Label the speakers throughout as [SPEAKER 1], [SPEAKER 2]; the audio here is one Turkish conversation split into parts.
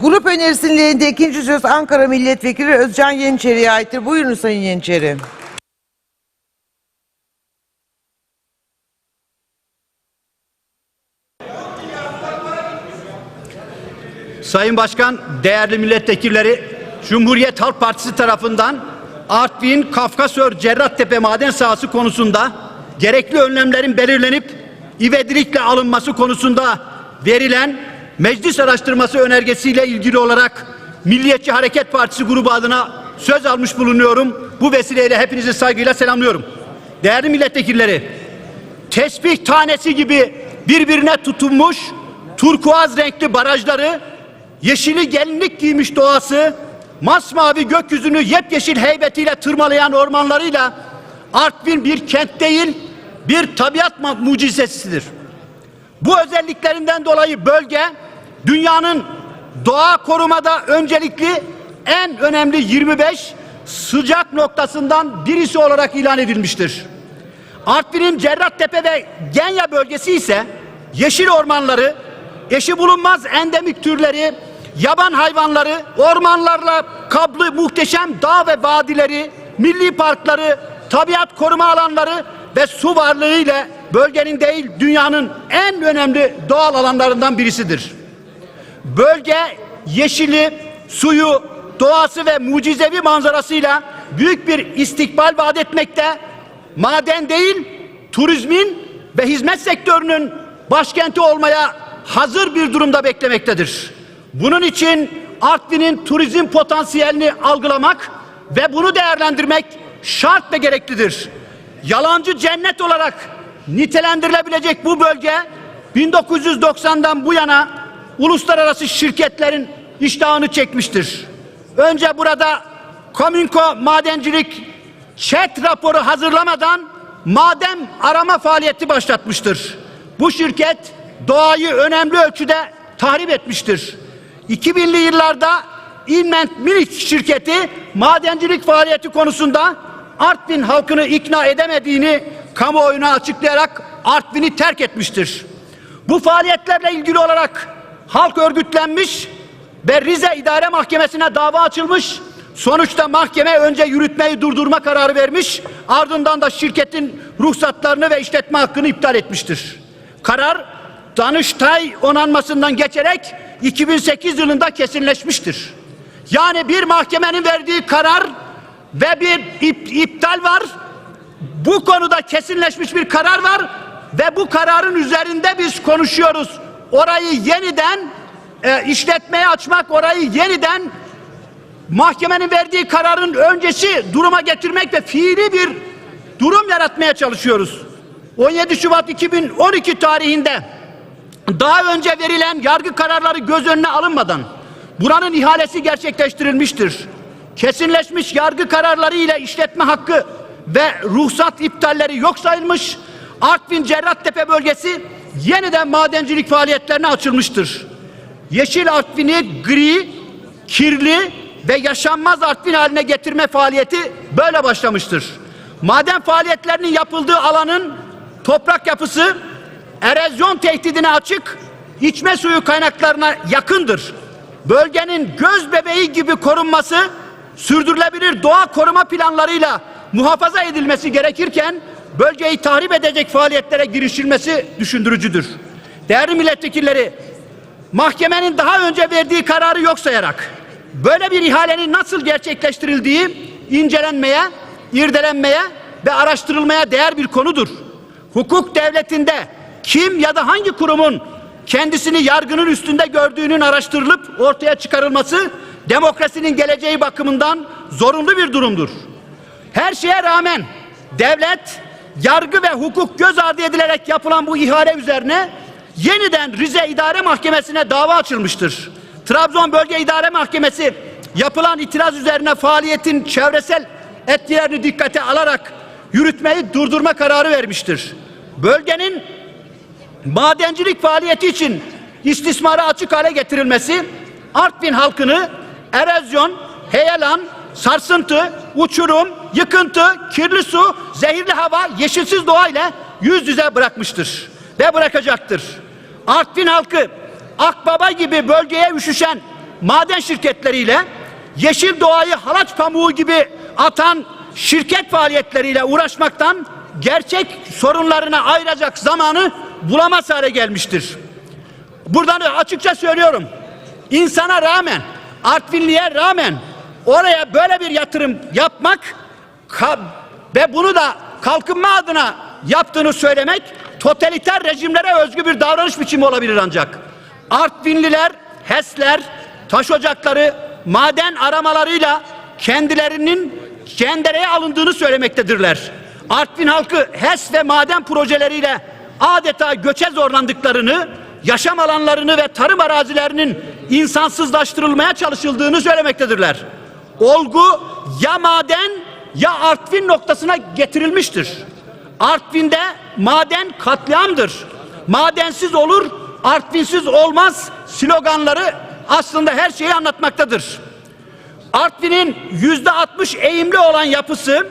[SPEAKER 1] grup önerisinin elinde ikinci söz Ankara Milletvekili Özcan Yeniçeri'ye aittir. Buyurun Sayın Yeniçeri.
[SPEAKER 2] Sayın Başkan, değerli milletvekilleri, Cumhuriyet Halk Partisi tarafından Artvin Kafkasör Cerrahtepe maden sahası konusunda gerekli önlemlerin belirlenip ivedilikle alınması konusunda verilen meclis araştırması önergesiyle ilgili olarak Milliyetçi Hareket Partisi grubu adına söz almış bulunuyorum. Bu vesileyle hepinizi saygıyla selamlıyorum. Değerli milletvekilleri, tesbih tanesi gibi birbirine tutunmuş turkuaz renkli barajları, yeşili gelinlik giymiş doğası, masmavi gökyüzünü yepyeşil heybetiyle tırmalayan ormanlarıyla Artvin bir kent değil, bir tabiat mucizesidir. Bu özelliklerinden dolayı bölge dünyanın doğa korumada öncelikli en önemli 25 sıcak noktasından birisi olarak ilan edilmiştir. Artvin'in Cerrahtepe ve Genya bölgesi ise yeşil ormanları, eşi bulunmaz endemik türleri, yaban hayvanları, ormanlarla kaplı muhteşem dağ ve vadileri, milli parkları, tabiat koruma alanları ve su varlığı ile bölgenin değil dünyanın en önemli doğal alanlarından birisidir. Bölge yeşili, suyu, doğası ve mucizevi manzarasıyla büyük bir istikbal vaat etmekte. Maden değil, turizmin ve hizmet sektörünün başkenti olmaya hazır bir durumda beklemektedir. Bunun için Artvin'in turizm potansiyelini algılamak ve bunu değerlendirmek şart ve gereklidir. Yalancı cennet olarak nitelendirilebilecek bu bölge 1990'dan bu yana uluslararası şirketlerin iştahını çekmiştir. Önce burada Komünko Madencilik çet raporu hazırlamadan maden arama faaliyeti başlatmıştır. Bu şirket doğayı önemli ölçüde tahrip etmiştir. 2000'li yıllarda Inment Milik şirketi madencilik faaliyeti konusunda Artvin halkını ikna edemediğini kamuoyuna açıklayarak Artvin'i terk etmiştir. Bu faaliyetlerle ilgili olarak halk örgütlenmiş ve Rize İdare Mahkemesi'ne dava açılmış. Sonuçta mahkeme önce yürütmeyi durdurma kararı vermiş, ardından da şirketin ruhsatlarını ve işletme hakkını iptal etmiştir. Karar Danıştay onanmasından geçerek 2008 yılında kesinleşmiştir. Yani bir mahkemenin verdiği karar ve bir ip- iptal var. Bu konuda kesinleşmiş bir karar var ve bu kararın üzerinde biz konuşuyoruz. Orayı yeniden e, işletmeye açmak, orayı yeniden mahkemenin verdiği kararın öncesi duruma getirmek ve fiili bir durum yaratmaya çalışıyoruz. 17 Şubat 2012 tarihinde daha önce verilen yargı kararları göz önüne alınmadan buranın ihalesi gerçekleştirilmiştir. Kesinleşmiş yargı kararları ile işletme hakkı ve ruhsat iptalleri yok sayılmış. Artvin Cerrahtepe bölgesi yeniden madencilik faaliyetlerine açılmıştır. Yeşil Artvin'i gri, kirli ve yaşanmaz Artvin haline getirme faaliyeti böyle başlamıştır. Maden faaliyetlerinin yapıldığı alanın toprak yapısı erozyon tehdidine açık, içme suyu kaynaklarına yakındır. Bölgenin göz bebeği gibi korunması sürdürülebilir doğa koruma planlarıyla muhafaza edilmesi gerekirken bölgeyi tahrip edecek faaliyetlere girişilmesi düşündürücüdür. Değerli milletvekilleri, mahkemenin daha önce verdiği kararı yok sayarak böyle bir ihalenin nasıl gerçekleştirildiği incelenmeye, irdelenmeye ve araştırılmaya değer bir konudur. Hukuk devletinde kim ya da hangi kurumun kendisini yargının üstünde gördüğünün araştırılıp ortaya çıkarılması demokrasinin geleceği bakımından zorunlu bir durumdur. Her şeye rağmen devlet, yargı ve hukuk göz ardı edilerek yapılan bu ihale üzerine yeniden Rize İdare Mahkemesi'ne dava açılmıştır. Trabzon Bölge İdare Mahkemesi yapılan itiraz üzerine faaliyetin çevresel etkilerini dikkate alarak yürütmeyi durdurma kararı vermiştir. Bölgenin madencilik faaliyeti için istismara açık hale getirilmesi Artvin halkını erozyon, heyelan, sarsıntı, uçurum, yıkıntı, kirli su, zehirli hava, yeşilsiz doğa ile yüz yüze bırakmıştır ve bırakacaktır. Artvin halkı Akbaba gibi bölgeye üşüşen maden şirketleriyle yeşil doğayı halaç pamuğu gibi atan şirket faaliyetleriyle uğraşmaktan gerçek sorunlarına ayıracak zamanı bulamaz hale gelmiştir. Buradan açıkça söylüyorum. İnsana rağmen, Artvinli'ye rağmen oraya böyle bir yatırım yapmak ve bunu da kalkınma adına yaptığını söylemek totaliter rejimlere özgü bir davranış biçimi olabilir ancak. Artvinliler, HES'ler, taş ocakları, maden aramalarıyla kendilerinin cendereye alındığını söylemektedirler. Artvin halkı HES ve maden projeleriyle adeta göçe zorlandıklarını, yaşam alanlarını ve tarım arazilerinin insansızlaştırılmaya çalışıldığını söylemektedirler. Olgu ya maden ya Artvin noktasına getirilmiştir. Artvin'de maden katliamdır. Madensiz olur, Artvinsiz olmaz sloganları aslında her şeyi anlatmaktadır. Artvin'in yüzde 60 eğimli olan yapısı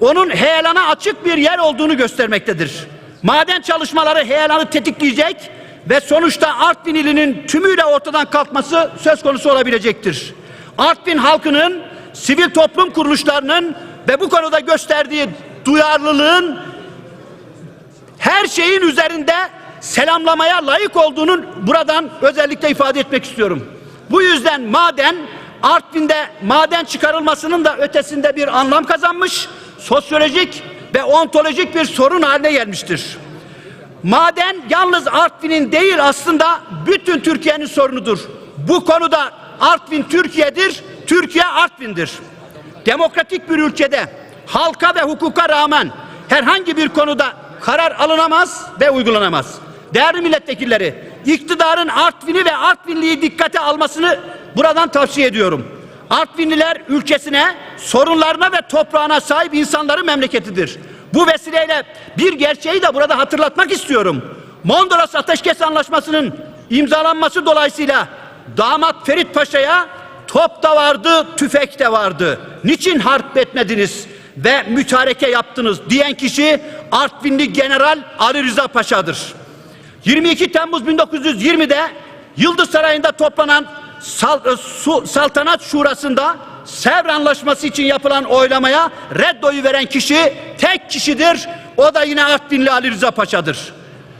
[SPEAKER 2] onun heyelana açık bir yer olduğunu göstermektedir. Maden çalışmaları heyelanı tetikleyecek ve sonuçta Artvin ilinin tümüyle ortadan kalkması söz konusu olabilecektir. Artvin halkının, sivil toplum kuruluşlarının ve bu konuda gösterdiği duyarlılığın her şeyin üzerinde selamlamaya layık olduğunun buradan özellikle ifade etmek istiyorum. Bu yüzden maden Artvin'de maden çıkarılmasının da ötesinde bir anlam kazanmış, sosyolojik ve ontolojik bir sorun haline gelmiştir. Maden yalnız Artvin'in değil aslında bütün Türkiye'nin sorunudur. Bu konuda Artvin Türkiye'dir, Türkiye Artvin'dir. Demokratik bir ülkede halka ve hukuka rağmen herhangi bir konuda karar alınamaz ve uygulanamaz. Değerli milletvekilleri, iktidarın Artvin'i ve Artvinli'yi dikkate almasını buradan tavsiye ediyorum. Artvinliler ülkesine, sorunlarına ve toprağına sahip insanların memleketidir. Bu vesileyle bir gerçeği de burada hatırlatmak istiyorum. Mondros Ateşkes Anlaşması'nın imzalanması dolayısıyla damat Ferit Paşa'ya top da vardı, tüfek de vardı. Niçin harp etmediniz ve mütareke yaptınız diyen kişi Artvinli General Ali Rıza Paşa'dır. 22 Temmuz 1920'de Yıldız Sarayı'nda toplanan Sal- e, Su- Saltanat Şurası'nda Sevr Anlaşması için yapılan oylamaya reddoyu veren kişi tek kişidir. O da yine Artvinli Ali Rıza Paşa'dır.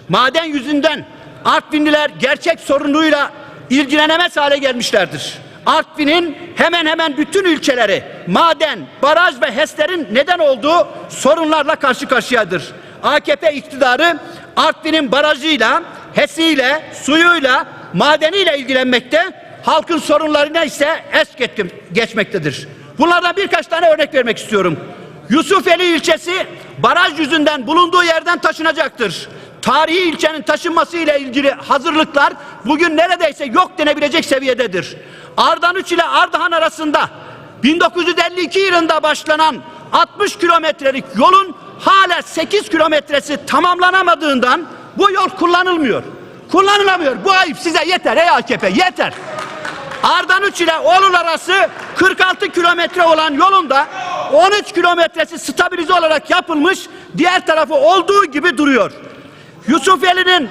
[SPEAKER 2] Maden yüzünden Artvinliler gerçek sorunuyla ilgilenemez hale gelmişlerdir. Artvin'in hemen hemen bütün ilçeleri maden, baraj ve HES'lerin neden olduğu sorunlarla karşı karşıyadır. AKP iktidarı Artvin'in barajıyla, HES'iyle, suyuyla, madeniyle ilgilenmekte, halkın sorunlarına ise es geçmektedir. Bunlardan birkaç tane örnek vermek istiyorum. Yusufeli ilçesi baraj yüzünden bulunduğu yerden taşınacaktır. Tarihi ilçenin taşınması ile ilgili hazırlıklar bugün neredeyse yok denebilecek seviyededir. Ardanuç ile Ardahan arasında 1952 yılında başlanan 60 kilometrelik yolun hala 8 kilometresi tamamlanamadığından bu yol kullanılmıyor. Kullanılamıyor. Bu ayıp size yeter ey AKP yeter. Ardanuç ile Oğlul arası 46 kilometre olan yolunda 13 kilometresi stabilize olarak yapılmış, diğer tarafı olduğu gibi duruyor. Yusufeli'nin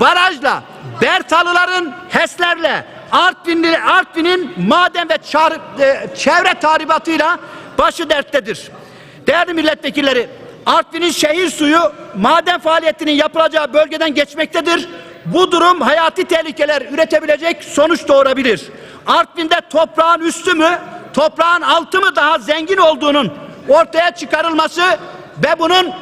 [SPEAKER 2] barajla, Bertalıların HES'lerle, Artvinli, Artvin'in maden ve çar- e, çevre tahribatıyla başı derttedir. Değerli milletvekilleri, Artvin'in şehir suyu maden faaliyetinin yapılacağı bölgeden geçmektedir. Bu durum hayati tehlikeler üretebilecek sonuç doğurabilir. Artvin'de toprağın üstü mü, toprağın altı mı daha zengin olduğunun ortaya çıkarılması ve bunun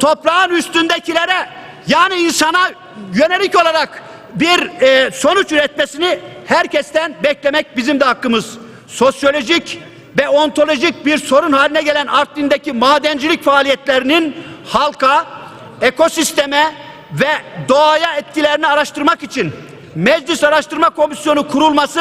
[SPEAKER 2] toprağın üstündekilere yani insana yönelik olarak bir e, sonuç üretmesini herkesten beklemek bizim de hakkımız. Sosyolojik ve ontolojik bir sorun haline gelen Artvin'deki madencilik faaliyetlerinin halka, ekosisteme ve doğaya etkilerini araştırmak için Meclis Araştırma Komisyonu kurulması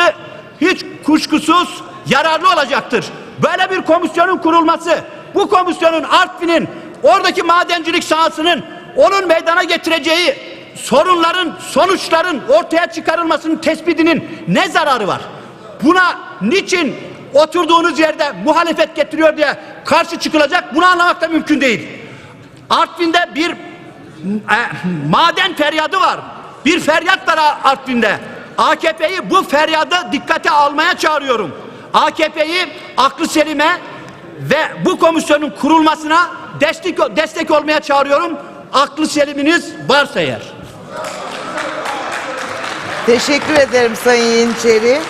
[SPEAKER 2] hiç kuşkusuz yararlı olacaktır. Böyle bir komisyonun kurulması, bu komisyonun Artvin'in oradaki madencilik sahasının onun meydana getireceği sorunların, sonuçların ortaya çıkarılmasının tespitinin ne zararı var? Buna niçin oturduğunuz yerde muhalefet getiriyor diye karşı çıkılacak bunu anlamak da mümkün değil. Artvin'de bir e, maden feryadı var. Bir feryat var Artvin'de. AKP'yi bu feryadı dikkate almaya çağırıyorum. AKP'yi aklı selime ve bu komisyonun kurulmasına destek destek olmaya çağırıyorum. Aklı seliminiz varsa eğer.
[SPEAKER 1] Teşekkür ederim Sayın Yeniçeri.